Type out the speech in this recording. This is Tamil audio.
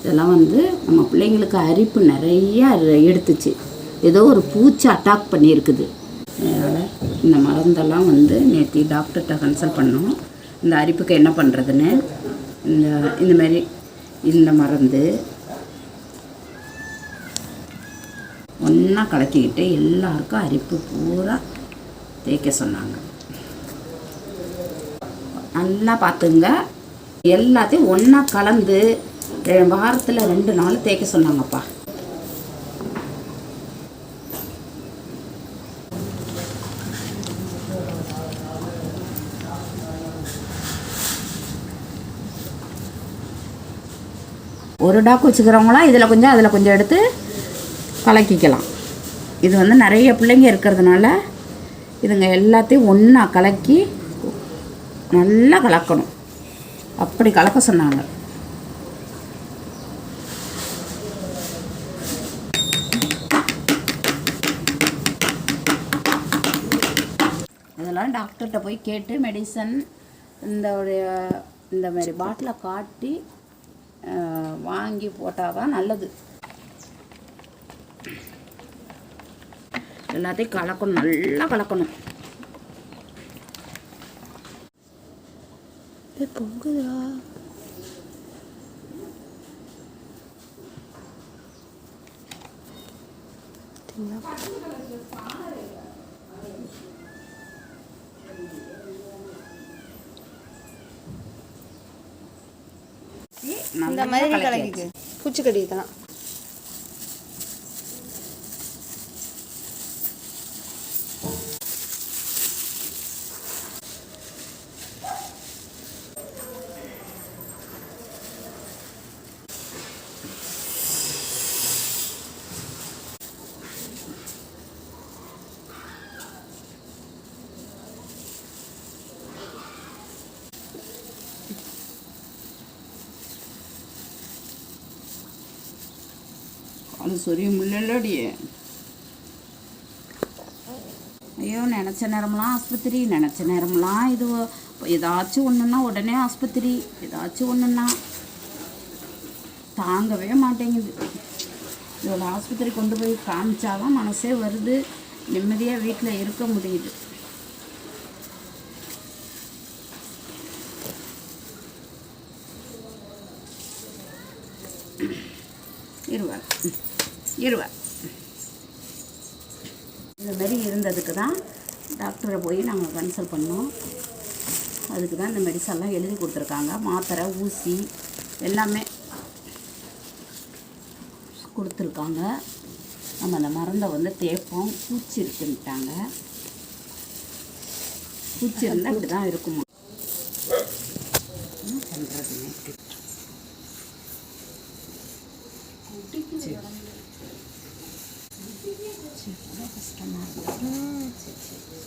இதெல்லாம் வந்து நம்ம பிள்ளைங்களுக்கு அரிப்பு நிறைய எடுத்துச்சு. ஏதோ ஒரு பூச்சி அட்டாக் பண்ணியிருக்குது. அதனால் இந்த மருந்தெல்லாம் வந்து நேற்று டாக்டர்கிட்ட கன்சல்ட் பண்ணோம் இந்த அரிப்புக்கு என்ன பண்ணுறதுன்னு இந்த இந்தமாரி இந்த மருந்து ஒன்றா கலக்கிக்கிட்டு எல்லாருக்கும் அரிப்பு பூரா தேய்க்க சொன்னாங்க. நல்லா பார்த்துங்க. எல்லாத்தையும் ஒன்றா கலந்து வாரத்தில் ரெண்டு நாள் தேய்க்க சொன்னாங்கப்பா. ஒரு டாக் வச்சுக்கிறவங்களாம் இதில் கொஞ்சம் அதில் கொஞ்சம் எடுத்து கலக்கிக்கலாம். இது வந்து நிறைய பிள்ளைங்க இருக்கிறதுனால இதுங்க எல்லாத்தையும் ஒன்றா கலக்கி நல்லா கலக்கணும். அப்படி கலக்க சொன்னாங்க. இதெல்லாம் டாக்டர்கிட்ட போய் கேட்டு மெடிசன் இந்த இந்த மாதிரி பாட்டிலை காட்டி அஹ், வாங்கி போட்டால் தான் நல்லது. எல்லாத்தையும் கலக்கணும் நல்லா கலக்கணும். பொங்குதுடா இந்த மாதிரி கலக்கிக்கு பூச்சிக்கடி இதெல்லாம் அது சொரிய முடியலடி ஐயோ நினச்ச நேரம்லாம் ஆஸ்பத்திரி நினச்ச நேரம்லாம் இது ஏதாச்சும் ஒன்றுன்னா உடனே ஆஸ்பத்திரி ஏதாச்சும் ஒன்றுன்னா தாங்கவே மாட்டேங்குது. இவ்வளோ ஆஸ்பத்திரி கொண்டு போய் காமிச்சாதான் மனசே வருது. நிம்மதியாக வீட்டில் இருக்க முடியுது. இருவர் இருவர் இந்த மாதிரி இருந்ததுக்கு தான் டாக்டரை போய் நாங்கள் கன்சல்ட் பண்ணோம். அதுக்கு தான் இந்த மெடிசன்லாம் எழுதி கொடுத்துருக்காங்க. மாத்திரை ஊசி எல்லாமே கொடுத்துருக்காங்க. நம்ம அந்த மருந்தை வந்து தேய்ப்போம். பூச்சி இருக்குன்ட்டாங்க பூச்சி இருந்தால் இப்படி தான் இருக்குமா? என்ன 起床了这是干嘛呀嗯起起